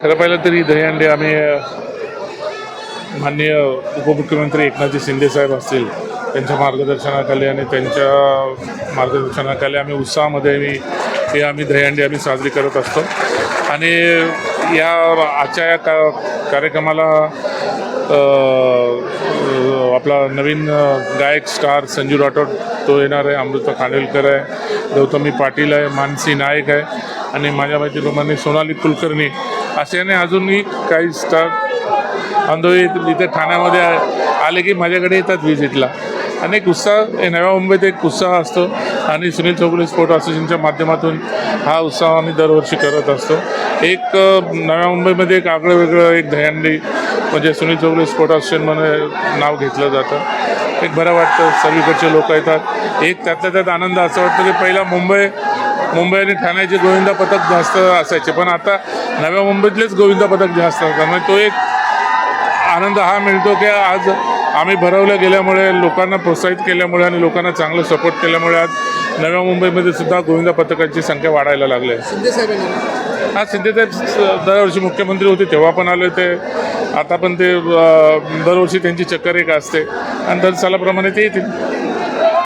खरं पाहिलं तरी दहीहंडी आम्ही माननीय उपमुख्यमंत्री एकनाथजी शिंदे साहेब असतील त्यांच्या मार्गदर्शनाखाली आणि त्यांच्या मार्गदर्शनाखाली आम्ही उत्साहामध्ये मी हे आम्ही दहीहंडी आम्ही साजरी करत असतो. आणि या आजच्या या का कार्यक्रमाला आपला नवीन गायक स्टार संजू राठोड तो येणार आहे अमृता खानविलकर आहे गौतमी पाटील आहे मानसी नाईक आहे आणि माझ्या माहितीप्रमाणे सोनाली कुलकर्णी असे आणि अजूनही काही स्टार आंधोळी इथे ठाण्यामध्ये आ- आले की माझ्याकडे येतात व्हिजिटला आणि एक उत्साह हे नव्या मुंबईत एक उत्साह असतो. आणि सुनील चौगुले स्पोर्ट असोसिएशनच्या माध्यमातून हा उत्साह आम्ही दरवर्षी करत असतो. एक नव्या मुंबईमध्ये एक आगळं वेगळं एक दहीहंडी म्हणजे सुनील चौगुले स्पोर्ट असोसिएशन म्हणून नाव घेतलं जातं. एक बरं वाटतं सगळीकडचे लोक येतात. एक त्यातल्या त्यात आनंद. असं वाटतं की पहिला मुंबई मुंबई आणि ठाण्याचे गोविंदा पथक जास्त असायचे. पण आता नव्या मुंबईतलेच गोविंदा पथक जास्त असतात. म्हणजे तो एक आनंद हा मिळतो की आज आम्ही भरवल्या गेल्यामुळे लोकांना प्रोत्साहित केल्यामुळे आणि लोकांना चांगलं सपोर्ट केल्यामुळे आज नव्या मुंबईमध्ये सुद्धा गोविंदा पथकांची संख्या वाढायला लागली आहे. हा शिंदेसाहेब दरवर्षी मुख्यमंत्री होते तेव्हा पण आले ते आता पण ते दरवर्षी त्यांची चक्कर एक असते. आणि दर सालाप्रमाणे ते येतील.